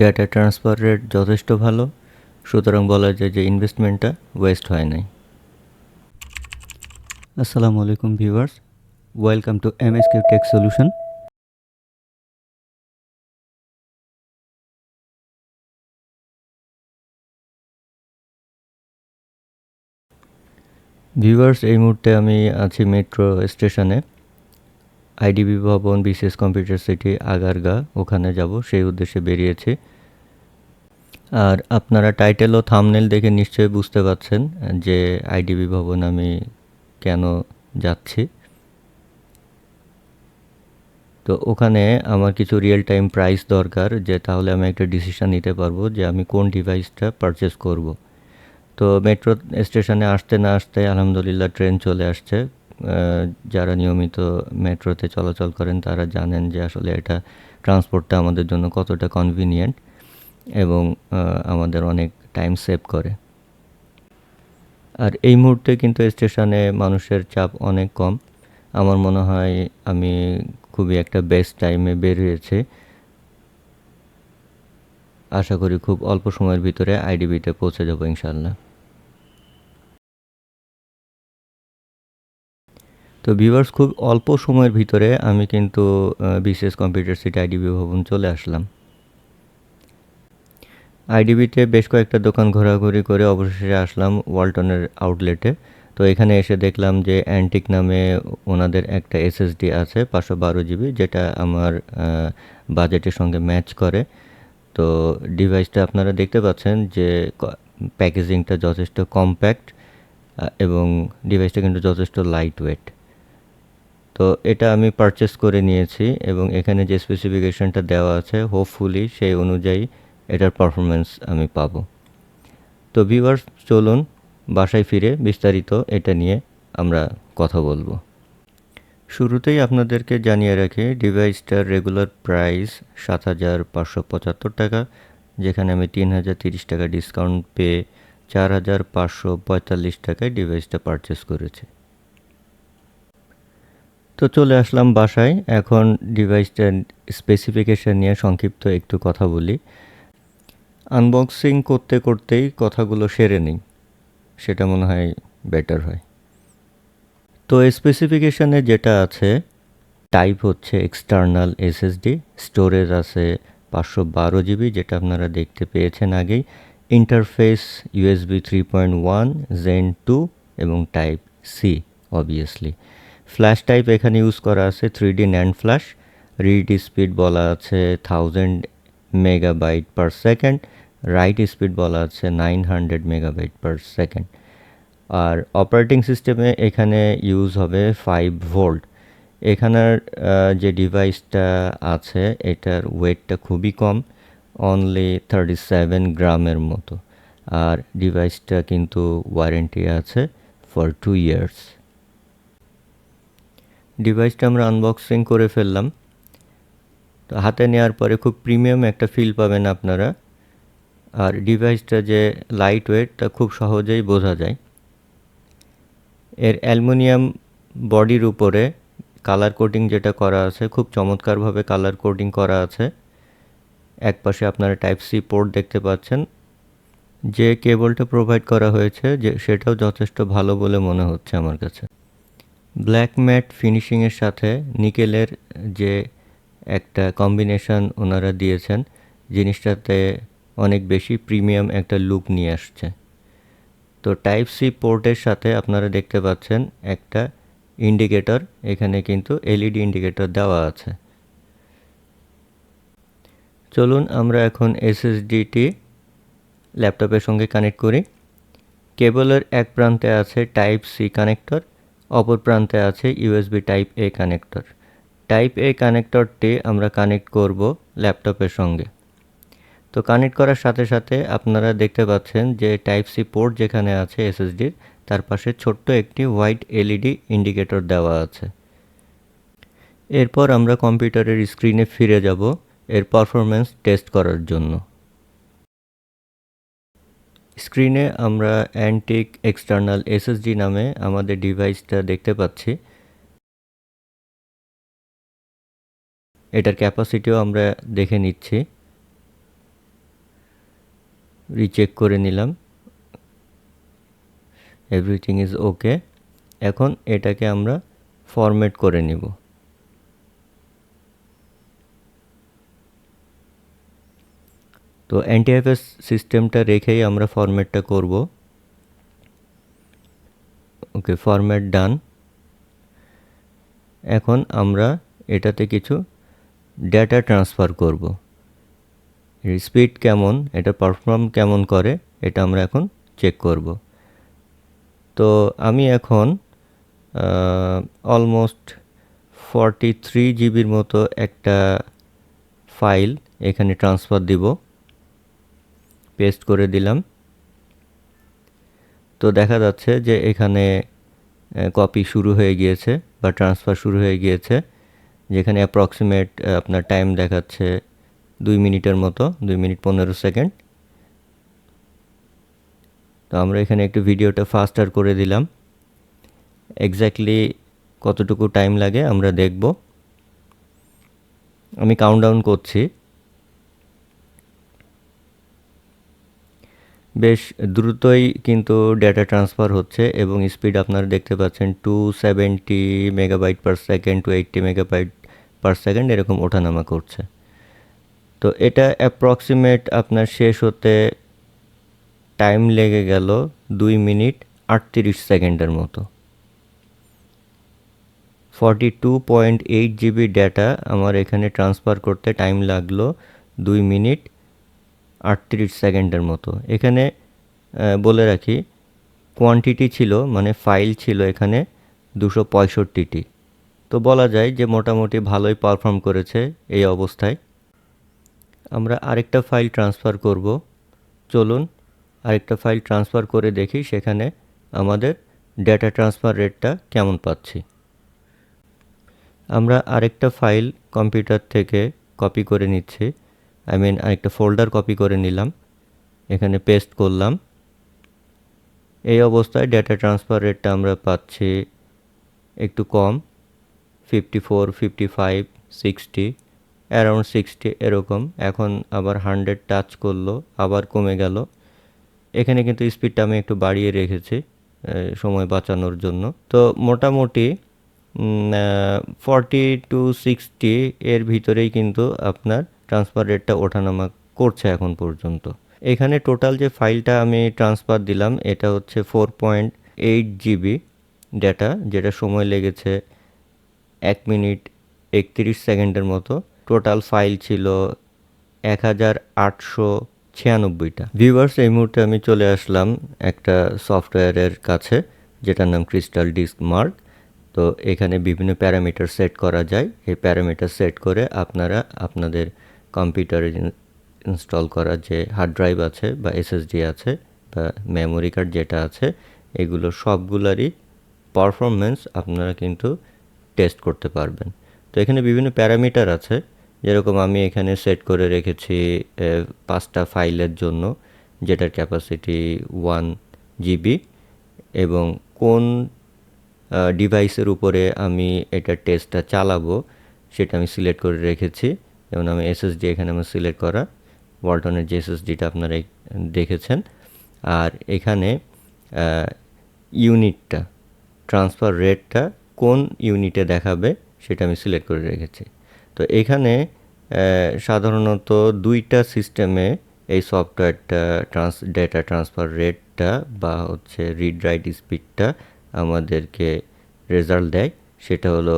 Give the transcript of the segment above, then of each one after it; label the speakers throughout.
Speaker 1: Data transfer rate যথেষ্ট ভালো সুতরাং বলা যায় যে ইনভেস্টমেন্টটা ওয়েস্ট হয় নাই। আসসালামু আলাইকুম viewers welcome to M S Q tech solution viewers এই মুহূর্তে আমি আছি মেট্রো স্টেশনে আইডিবি ভবন বিশেষ কম্পিউটার সিটি, আগারগা, ওখানে যাব, সেই উদ্দেশ্যে বেরিয়েছি। আর আপনারা টাইটেল ও থামনেল দেখে নিশ্চয়ই বুঝতে পারছেন যে আইডিবি ভবন আমি কেন যাচ্ছি। তো ওখানে আমার কিছু রিয়েল টাইম প্রাইস দরকার যে তাহলে আমি একটা ডিসিশন নিতে পারব যে আমি কোন ডিভাইসটা পারচেস করব। তো মেট্রো স্টেশনে আসতে না আসতে আলহামদুলিল্লাহ ট্রেন চলে আসছে। যারা নিয়মিত মেট্রোতে চলাচল করেন, তারা জানেন যে আসলে এটা ট্রান্সপোর্টটা আমাদের জন্য কতটা কনভিনিয়েন্ট এবং আমাদের অনেক টাইম সেভ করে। আর এই মুহূর্তে কিন্তু স্টেশনে মানুষের চাপ অনেক কম। আমার মনে হয় আমি খুবই একটা বেস্ট টাইমে বের হয়েছে। আশা করি খুব অল্প সময়ের ভিতরে আইডিবিতে পৌঁছে যাব ইনশাল্লাহ তো ভিউয়ার্স খুব অল্প সময়ের ভিতরে আমি কিন্তু বিশেষ কম্পিউটার সিটি আইডিবি ভবন চলে আসলাম। আইডিবিতে বেশ কয়েকটা দোকান ঘোরাঘুরি করে অবশেষে আসলাম ওয়ালটনের আউটলেটে তো এখানে এসে দেখলাম যে অ্যান্টিক নামে ওনাদের একটা এসএসডি আছে, পাঁচশো বারো জিবি যেটা আমার বাজেটের সঙ্গে ম্যাচ করে। তো ডিভাইসটা আপনারা দেখতে পাচ্ছেন যে প্যাকেজিংটা যথেষ্ট কম্প্যাক্ট এবং ডিভাইসটা কিন্তু যথেষ্ট লাইট ওয়েট তো এটা আমি পারচেস করে নিয়েছি এবং এখানে যে স্পেসিফিকেশনটা দেওয়া আছে হোপফুলি সেই অনুযায়ী এটার পারফরমেন্স আমি পাবো। তো ভিউয়ার্স চলুন বাসায় ফিরে বিস্তারিত এটা নিয়ে আমরা কথা বলব। শুরুতেই আপনাদেরকে জানিয়ে রাখি ডিভাইসটার রেগুলার প্রাইস সাত হাজার পাঁচশো পঁচাত্তর টাকা, যেখানে আমি তিন হাজার তিরিশ টাকা ডিসকাউন্ট পেয়ে চার হাজার পাঁচশো পঁয়তাল্লিশ টাকায় ডিভাইসটা পারচেস করেছি। তো চলে আসলাম বাসায়। এখন ডিভাইসটার স্পেসিফিকেশান নিয়ে সংক্ষিপ্ত একটু কথা বলি। আনবক্সিং করতে করতেই কথাগুলো সেরে নিই। সেটা মনে হয় বেটার হয়। তো স্পেসিফিকেশানে যেটা আছে টাইপ হচ্ছে এক্সটার্নাল এসএসডি স্টোরেজ আছে পাঁচশো বারো জিবি যেটা আপনারা দেখতে পেয়েছেন আগেই। Interface USB three point one gen two এবং type C obviously flash type এখানে ইউজ করা আছে three D NAND flash read speed বলা আছে thousand megabyte per second write speed বলা আছে nine hundred megabyte per second আর অপারেটিং সিস্টেমে এখানে ইউজ হবে ফাইভ ভোল্ট এখানের যে ডিভাইসটা আছে, এটার ওয়েটটা খুবই কম অনলি থার্টি সেভেন গ্রামের মতো। আর ডিভাইসটা কিন্তু ওয়ারেন্টি আছে ফর টু ইয়ার্স ডিভাইসটা আমরা আনবক্সিং করে ফেললাম। তো হাতে নেওয়ার পরে খুব প্রিমিয়াম একটা ফিল পাবেন আপনারা। আর ডিভাইসটা যে লাইট ওয়েট তা খুব সহজেই বোঝা যায়। এর অ্যালুমিনিয়াম বডির উপরে কালার কোডিং যেটা করা আছে, খুব চমৎকারভাবে কালার কোডিং করা আছে। এক পাশে আপনারা টাইপ সি পোর্ট দেখতে পাচ্ছেন। যে কেবলটা প্রোভাইড করা হয়েছে, যে সেটাও যথেষ্ট ভালো বলে মনে হচ্ছে আমার কাছে। ব্ল্যাক ম্যাট ফিনিশিংয়ের সাথে নিকেলের যে একটা কম্বিনেশন ওনারা দিয়েছেন, জিনিসটাতে অনেক বেশি প্রিমিয়াম একটা লুক নিয়ে আসছে। তো টাইপ সি পোর্টের সাথে আপনারা দেখতে পাচ্ছেন একটা ইন্ডিকেটর এখানে কিন্তু এলইডি ইন্ডিকেটর দেওয়া আছে। চলুন আমরা এখন এসএসডিটি ল্যাপটপের সঙ্গে কানেক্ট করি। কেবলের এক প্রান্তে আছে টাইপ সি কানেক্টর অপর প্রান্তে আছে USB type A connector type A কানেক্টরটি আমরা কানেক্ট করব ল্যাপটপের সঙ্গে। তো কানেক্ট করার সাথে সাথে আপনারা দেখতে পাচ্ছেন যে টাইপ সি পোর্ট যেখানে আছে এসএসডির তার পাশে ছোট্ট একটি হোয়াইট এলইডি ইন্ডিকেটর দেওয়া আছে। এরপর আমরা কম্পিউটারের স্ক্রিনে ফিরে যাব এর পারফরমেন্স টেস্ট করার জন্য। স্ক্রিনে আমরা অ্যান্টিক এক্সটার্নাল এসএসডি নামে আমাদের ডিভাইসটা দেখতে পাচ্ছি। এটার ক্যাপাসিটিও আমরা দেখে নিচ্ছি। রিচেক করে নিলাম। এভরিথিং ইজ ওকে এখন এটাকে আমরা ফরম্যাট করে নিব। তো অ্যান্টিএফএস সিস্টেমটা রেখেই আমরা ফরম্যাটটা করব। ওকে ফরম্যাট ডান এখন আমরা এটাতে কিছু ডেটা ট্রান্সফার করব। স্পিড কেমন, এটা পারফর্ম কেমন করে, এটা আমরা এখন চেক করব। তো আমি এখন অলমোস্ট ফর্টি থ্রি জিবির মতো একটা ফাইল এখানে ট্রান্সফার দিব। পেস্ট করে দিলাম। তো দেখা যাচ্ছে যে এখানে কপি শুরু হয়ে গিয়েছে বা ট্রান্সফার শুরু হয়ে গিয়েছে, যেখানে অ্যাপ্রক্সিমেট আপনার টাইম দেখাচ্ছে দুই মিনিটের মতো, দুই মিনিট পনেরো সেকেন্ড। তো আমরা এখানে একটু ভিডিওটা ফাস্টার করে দিলাম। এক্স্যাক্টলি কতটুকু টাইম লাগে আমরা দেখব। আমি কাউন্টডাউন করছি। বেশ দ্রুতই কিন্তু ডেটা ট্রান্সফার হচ্ছে এবং স্পিড আপনারা দেখতে পাচ্ছেন two seventy megabyte per second two eighty megabyte per second এরকম ওঠানামা করছে। তো এটা অ্যাপ্রক্সিমেট আপনার শেষ হতে টাইম লেগে গেল দুই মিনিট আটত্রিশ সেকেন্ডের মতো। Forty two point eight GB data আমার এখানে ট্রান্সফার করতে টাইম লাগল দুই মিনিট আটত্রিশ সেকেন্ডের মতো। এখানে বলে রাখি কোয়ান্টিটি ছিল মানে ফাইল ছিল এখানে দুশো পঁয়ষট্টিটি। তো বলা যায় যে মোটামুটি ভালোই পারফর্ম করেছে এই অবস্থায়। আমরা আরেকটা ফাইল ট্রান্সফার করব। চলুন আরেকটা ফাইল ট্রান্সফার করে দেখি সেখানে আমাদের ডেটা ট্রান্সফার রেটটা কেমন পাচ্ছি। আমরা আরেকটা ফাইল কম্পিউটার থেকে কপি করে নিচ্ছি। আই মিন আরেকটা ফোল্ডার কপি করে নিলাম। এখানে পেস্ট করলাম। এই অবস্থায় ডেটা ট্রান্সফার রেটটা আমরা পাচ্ছি একটু কম fifty four fifty five sixty around sixty এরকম। এখন আবার হান্ড্রেড টাচ করল, আবার কমে গেল। এখানে কিন্তু স্পিডটা আমি একটু বাড়িয়ে রেখেছি সময় বাঁচানোর জন্য। তো মোটামুটি ফর্টি টু সিক্সটি এর ভিতরেই কিন্তু আপনার ট্রান্সফার রেটটা ওঠানামা করছে এখন পর্যন্ত। এখানে টোটাল যে ফাইলটা আমি ট্রান্সফার দিলাম, এটা হচ্ছে four point eight GB data যেটা সময় লেগেছে এক মিনিট একত্রিশ সেকেন্ডের মতো। টোটাল ফাইল ছিল এক হাজার আটশো ছিয়ানব্বইটা। ভিউয়ার্স এই মুহূর্তে আমি চলে আসলাম একটা সফটওয়্যারের কাছে, যেটার নাম ক্রিস্টাল ডিস্ক মার্ক তো এখানে বিভিন্ন প্যারামিটার সেট করা যায়। এই প্যারামিটার সেট করে আপনারা আপনাদের কম্পিউটারে ইনস্টল করা যে হার্ড ড্রাইভ আছে বা এসএসডি আছে বা মেমোরি কার্ড যেটা আছে, এগুলো সবগুলারই পারফরমেন্স আপনারা কিন্তু টেস্ট করতে পারবেন। তো এখানে বিভিন্ন প্যারামিটার আছে। যেরকম আমি এখানে সেট করে রেখেছি পাঁচটা ফাইলের জন্য, যেটার ক্যাপাসিটি ওয়ান জিবি এবং কোন ডিভাইসের উপরে আমি এটা টেস্টটা চালাবো, সেটা আমি সিলেক্ট করে রেখেছি। যেমন আমি এসএসডি এখানে আমার সিলেক্ট করা ওয়ালটনের যে এসএসডিটা আপনারা দেখেছেন। আর এখানে ইউনিটটা ট্রান্সফার রেটটা কোন ইউনিটে দেখাবে সেটা আমি সিলেক্ট করে রেখেছি। তো এখানে সাধারণত দুইটা সিস্টেমে এই সফটওয়্যারটা ট্রান্স ডেটা ট্রান্সফার রেটটা বা হচ্ছে রিড রাইট স্পিডটা আমাদেরকে রেজাল্ট দেয়। সেটা হলো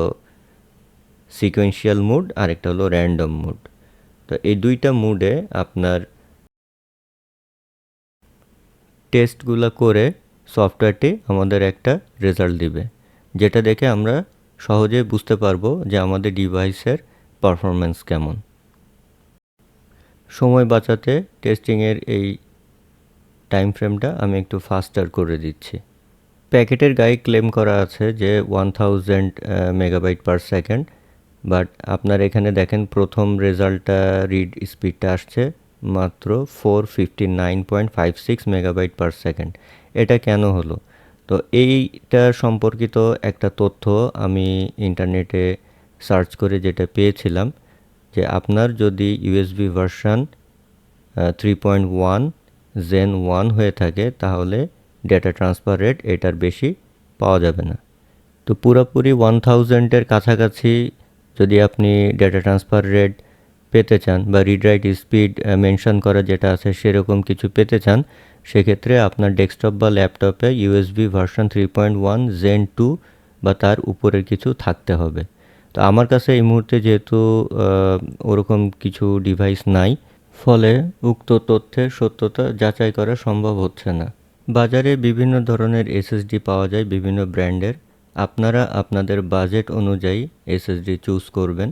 Speaker 1: সিকোয়েন্সিয়াল মুড আর একটা হলো র্যান্ডম মুড তো এই দুইটা মুডে আপনার টেস্টগুলো করে সফটওয়্যারটি আমাদের একটা রেজাল্ট দিবে। যেটা দেখে আমরা সহজে বুঝতে পারব যে আমাদের ডিভাইসের পারফরমেন্স কেমন। সময় বাঁচাতে টেস্টিংয়ের এই টাইম ফ্রেমটা আমি একটু ফাস্টার করে দিচ্ছি। প্যাকেটের গায়ে ক্লেম করা আছে যে one thousand megabyte per second but আপনার এখানে দেখেন প্রথম রেজাল্টটা রিড স্পিডটা আসছে মাত্র four fifty nine point five six megabyte per second এটা কেন হলো? তো এইটা সম্পর্কিত একটা তথ্য আমি ইন্টারনেটে সার্চ করে যেটা পেয়েছিলাম যে আপনার যদি USB version three point one gen one হয়ে থাকে তাহলে ডেটা ট্রান্সফার রেট এটার বেশি পাওয়া যাবে না। তো পুরোপুরি ওয়ান থাউজেন্ডের কাছাকাছি যদি আপনি ডেটা ট্রান্সফার রেট পেতে চান বা রিড রাইট স্পিড মেনশন করা যেটা আছে সেরকম কিছু পেতে চান, সেক্ষেত্রে আপনার ডেস্কটপ বা ল্যাপটপে USB version three point one gen two বা তার উপরের কিছু থাকতে হবে। তো আমার কাছে এই মুহূর্তে যেহেতু ওরকম কিছু ডিভাইস নাই, ফলে উক্ত তথ্যের সত্যতা যাচাই করা সম্ভব হচ্ছে না। বাজারে বিভিন্ন ধরনের এসএসডি পাওয়া যায় বিভিন্ন ব্র্যান্ডের। আপনারা আপনাদের বাজেট অনুযায়ী এসএসডি চুজ করবেন।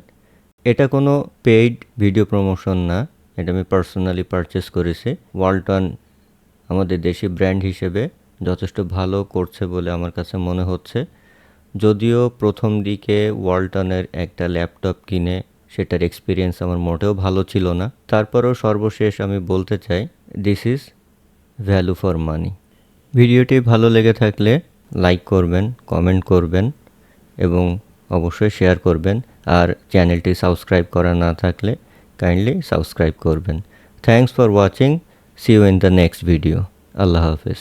Speaker 1: এটা কোনো পেইড ভিডিও প্রমোশন না, এটা আমি পার্সোনালি পারচেস করেছি। ওয়ালটন আমাদের দেশি ব্র্যান্ড হিসেবে যথেষ্ট ভালো করছে বলে আমার কাছে মনে হচ্ছে। যদিও প্রথম দিকে ওয়ালটনের একটা ল্যাপটপ কিনে সেটার এক্সপিরিয়েন্স আমার মোটেও ভালো ছিল না। তারপরেও সর্বশেষ আমি বলতে চাই this is value for money ভিডিওটি ভালো লেগে থাকলে লাইক করবেন কমেন্ট করবেন এবং অবশ্যই শেয়ার করবেন। আর চ্যানেলটি সাবস্ক্রাইব করা না থাকলে কাইন্ডলি সাবস্ক্রাইব করবেন। Thanks for watching see you in the next video আল্লাহ হাফেজ।